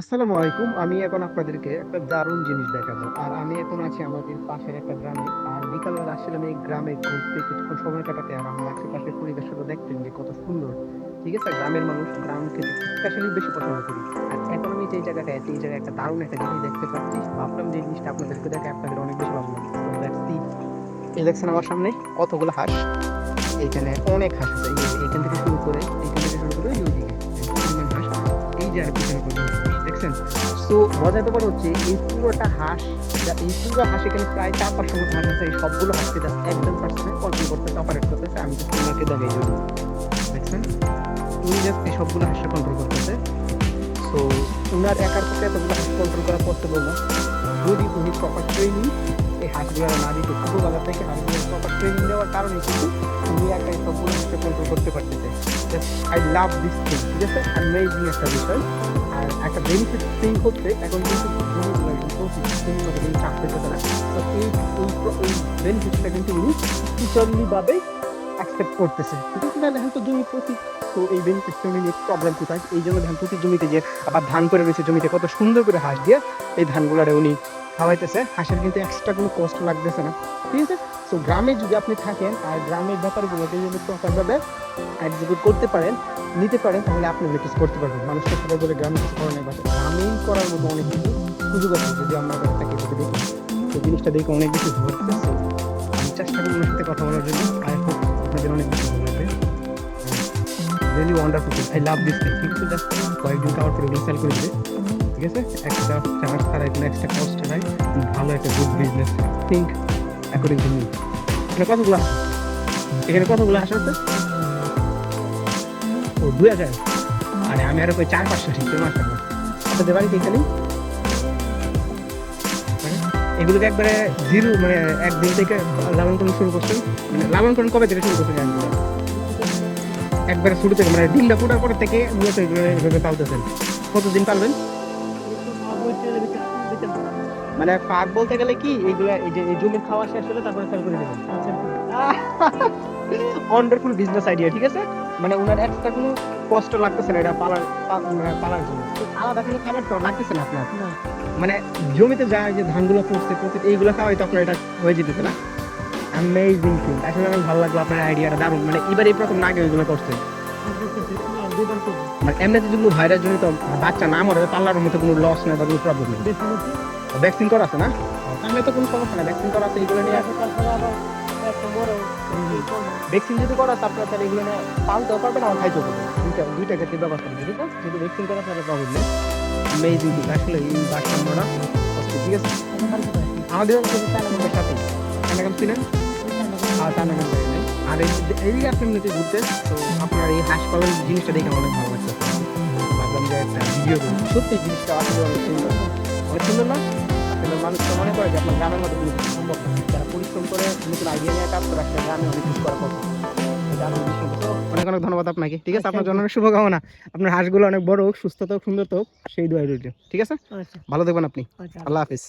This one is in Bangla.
আসসালামু আলাইকুম। আমি এখন আপনাদেরকে একটা দারুণ জিনিস দেখাবো। আর আমি এখন আছি আমাদের পাশের একটা গ্রামে। আর বিকালবেলা আসছিলাম এই গ্রামে ঘুরতে কিছুক্ষণ সময় কাটাতে আর আমার আশেপাশের পরিবেশটা দেখতেন যে কত সুন্দর। ঠিক আছে? গ্রামের মানুষ গ্রামকে স্পেশালি বেশি পছন্দ করি। আর এখন আমি যে জায়গাটা এই জায়গায় একটা দারুণ একটা জিনিস দেখতে পাচ্ছি। ভাবলাম যে জিনিসটা আপনাদেরকে দেখে আপনাদের অনেক বেশি ভালো। এই দেখছেন আমার সামনে কতগুলো হাঁস। এইখানে অনেক হাঁস আছে। এই এইখান থেকে শুরু করে এইখান থেকে শুরু করে ওই দিকে। হাঁস এই যে আর পিছনে দেখছেন? তো মজার ব্যাপার হচ্ছে, এই পুরোটা হাঁস এই পুরো হাঁস এখানে প্রায় চার পাঁচশো মতো হাঁস আছে, এই সবগুলো হাঁসকে just একজন পার্সনে কন্ট্রোল করতেছে অপারেট করতেছে আমি তো তোমাকে দেখাই জন্য। দেখছেন? উনি জাস্ট এই সবগুলো হাঁসটা কন্ট্রোল করতেছে। তো উনার একার পক্ষে এতগুলো হাঁস কন্ট্রোল করা পসিবল না। যদি উনি প্রপার ট্রেনিং এই হাঁসগুলো না থেকে প্রপার ট্রেনিং দেওয়ার কারণে কিন্তু হাঁসকে কন্ট্রোল করতে পারতেছে আই লাভ দিস থিং ঠিক আছে? অ্যামেজিং একটা বিষয়। আর একটা বেনিফিট থিং হচ্ছে, এখন কিন্তু কিন্তু উনি করতেছে। প্রতি তো এই উনি প্রবলেম কোথায়? এই জন্য ধান প্রতি জমিতে যে আবার ধান করে রয়েছে জমিতে কত সুন্দর করে হাঁস দিয়ে, এই ধানগুলারে উনি খাওয়াইতেছে হাঁসের কিন্তু এক্সট্রা কোনো কষ্ট লাগতেছে না। ঠিক আছে? তো গ্রামে যদি আপনি থাকেন আর গ্রামের ব্যাপারগুলোকে যদি প্রপারভাবে এক্সিকিউট করতে পারেন নিতে পারেন তাহলে আপনি অনেক কিছু করতে পারবেন। মানুষকে সবাই বলে গ্রামে কিছু করার নেই বাট গ্রামেই করার মতো অনেক কিছু সুযোগ আছে। যদি আমরা তাকে দেখে দেখি তো জিনিসটা দেখে অনেক কিছু So, আমি চেষ্টা ওনার সাথে কথা বলার জন্য। আই হোপ আপনাদের অনেক বেশি ভালো লাগবে really wonderful I love this thing ঠিক জাস্ট কয়েকদিন খাওয়ার পরে এগুলো সেল করে দিবে। ঠিক আছে? একটা চার্জ ছাড়াই কোনো এক্সট্রা কস্ট ছাড়াই ভালো একটা good business think according to me এখানে কতগুলো এখানে কতগুলো হাঁস আছে ও, দুই হাজার। আরে, আমি আরও চার পাঁচশো ঠিক মাসে আপনাদের বাড়িতে এখানে? এগুলোকে একবারে জিরো মানে একদিন থেকে লালন পালন শুরু করছেন। মানে লালন পালন কবে থেকে শুরু করছেন একবার একবারে শুরু থেকে মানে ডিমটা ফুটার পর থেকে মূলত এভাবে পালতেছেন। কতদিন পালবেন? মানে ফাঁক বলতে গেলে কি এগুলা এই যে জমির খাওয়া শেষ হলে তারপরে সেল করে দেবেন। ওয়ান্ডারফুল বিজনেস আইডিয়া ঠিক আছে? মানে ওনার এক্সট্রা কোনো কষ্ট লাগতেছে না এটা পালার মানে পালার জন্য। আলাদা কোনো খাবার তো লাগতেছে না আপনার? মানে জমিতে যা যে ধানগুলো পড়ছে পড়ছে এইগুলো খাওয়াই তো আপনার এটা হয়ে যেতেছে না। অ্যামেজিং থিং আসলে আমার ভালো লাগল আপনার আইডিয়াটা দারুণ। মানে এবার এই প্রথম না আগে ওইগুলো করছে। মানে এমনিতে যদি ভাইরাস জনিত বাচ্চা না মরে পাল্লার মতো কোনো লস নেই বা কোনো প্রবলেম নেই ভ্যাকসিন করা আছে না তাহলে তো কোনো সমস্যা না ভ্যাকসিন করা আছে এগুলো নিয়ে ভ্যাকসিন যদি করা আছে আপনার তাহলে এগুলো নিয়ে পালতেও পারবেন আর খাইতেও পারবেন দুইটা দুইটা ক্ষেত্রে ব্যবস্থা আছে ঠিক আছে যদি ভ্যাকসিন করা তাহলে প্রবলেম নেই আসলে এই ভারসাম্যটা অস্থির, ঠিক আছে আমাদের সাথে ছিলেন আর নাই আর এই এই আপনি এমনিতে ঘুরতে তো আপনার এই হাঁস পালন জিনিসটা দেখে অনেক ভালো লাগছে। ভাবলাম যে একটা ভিডিও করি সত্যি জিনিসটা আসলে অনেক সুন্দর। অনেক সুন্দর না? আসলে মানুষ তো মনে করে যে আপনার গ্রামের মধ্যে কোনো সম্ভব যারা পরিশ্রম করে নতুন আইডিয়া নিয়ে কাজ করে একটা গ্রামে অনেক কিছু করা। তো অনেক অনেক ধন্যবাদ আপনাকে। ঠিক আছে আপনার জন্য অনেক শুভকামনা। আপনার হাঁসগুলো অনেক বড় হোক সুস্থ হোক সুন্দর হোক সেই দোয়াই রইল। ঠিক আছে? ভালো থাকবেন আপনি। আল্লাহ হাফিজ।